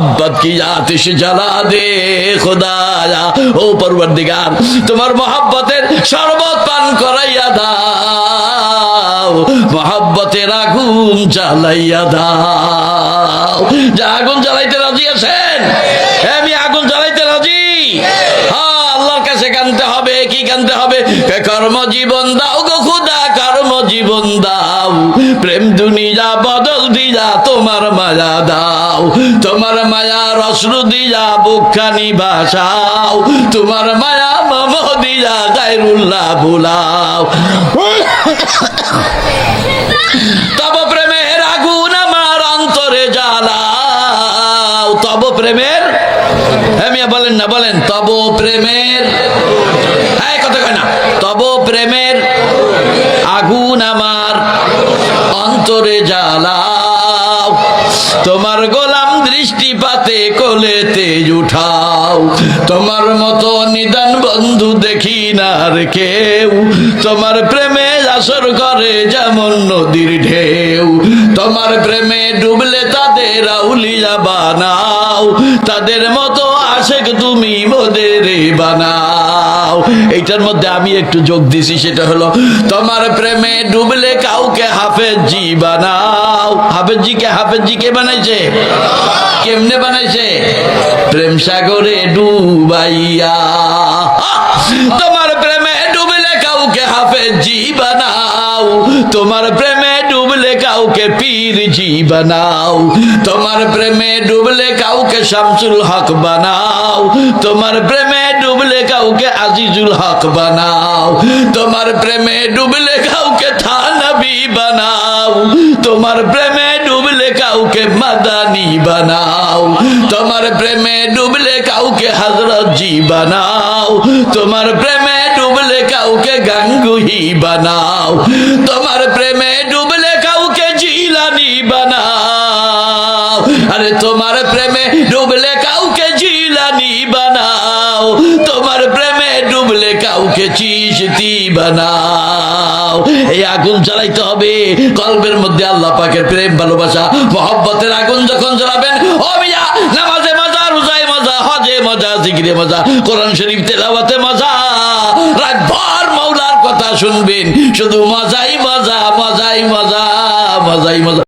मोहब्बत की आतिश जला दे खुदाया ও পরবর্তীকার তোমার মহাব্বতের শরবত পান করাইয়া দাও মহাব্বতের আগুন জ্বালাইয়া দাও যা আগুন জ্বালাইতে রাজি আছেন হ্যাঁ, আমি আগুন জ্বালাইতে রাজি হ্যাঁ আল্লাহর কাছে কানতে হবে কি কানতে হবে কে কর্ম জীবন দাও গো খুদা কর্ম জীবন দাও প্রেম দুনিয়া বদল দিয়া তোমার মায়া দাও। তোমার মায়া রসরু দিয়া বুকখানি ভাসাও। তোমার মায়া মম দিয়া গায়রুল্লাহ বুলাও তব প্রেমের আগুন আমার অন্তরে জ্বালাও। তব প্রেমের হ্যাঁ বলেন না, বলেন। তব প্রেমের হ্যাঁ কথা কয় না। তব প্রেমের আগুন আমার অন্তরে জ্বালাও, তোমার গোলাম দৃষ্টিপাতে কোলেতে উঠাও। তোমার মতো নিদান বন্ধু দেখি না আর কেউ। তোমার প্রেমে আসর করে যেমন নদীর ঢেউ। তোমার প্রেমে ডুবলে তাদের আউলিয়া বানাও। তাদের মতো আশেক তুমি মোদের বানাও। এইটার মধ্যে আমি একটু যোগ দিছি, সেটা হলো, তোমার প্রেমে ডুবলে কাউকে হাফেজি বানাও? হাফেজ জি কে হাফেজ কে বানাইছে? কেমনে বানাইছে? প্রেম সাগরে ডুবাইয়া। তোমার প্রেমে ডুবলে কাউকে হাফেজি বানাও। তোমার প্রেমে ডুবলে কাউকে পীর জি বানাও। তোমার প্রেমে ডুবলে কাউকে শামসুল হক বানাও। তোমার প্রেমে ডুবলে কাউকে আজিজুল হক বানাও। তোমার প্রেমে ডুবলে কাউকে থানবি বানাও। তোমার প্রেমে ডুবলে কাউকে মাদানি বানাও। তোমার প্রেমে ডুবলে কাউকে হজরত জি বানাও। তোমার প্রেমে ডুবলে কাউকে চিশতি বানাও। এই আগুন জ্বালাইতে হবে। কলবের মধ্যে আল্লাহ পাকের প্রেম, ভালোবাসা, মহব্বতের আগুন যখন জ্বালাবেন, ও মিয়া, নামাজে মজা, রোজায় মজা, হজে মজা জিগিরে মজা, কোরআন শরীফ তেলাওয়াতে মজা। রাতভর মৌলার কথা শুনবেন। শুধু মজাই মজা মজাই মজা মজাই মজা।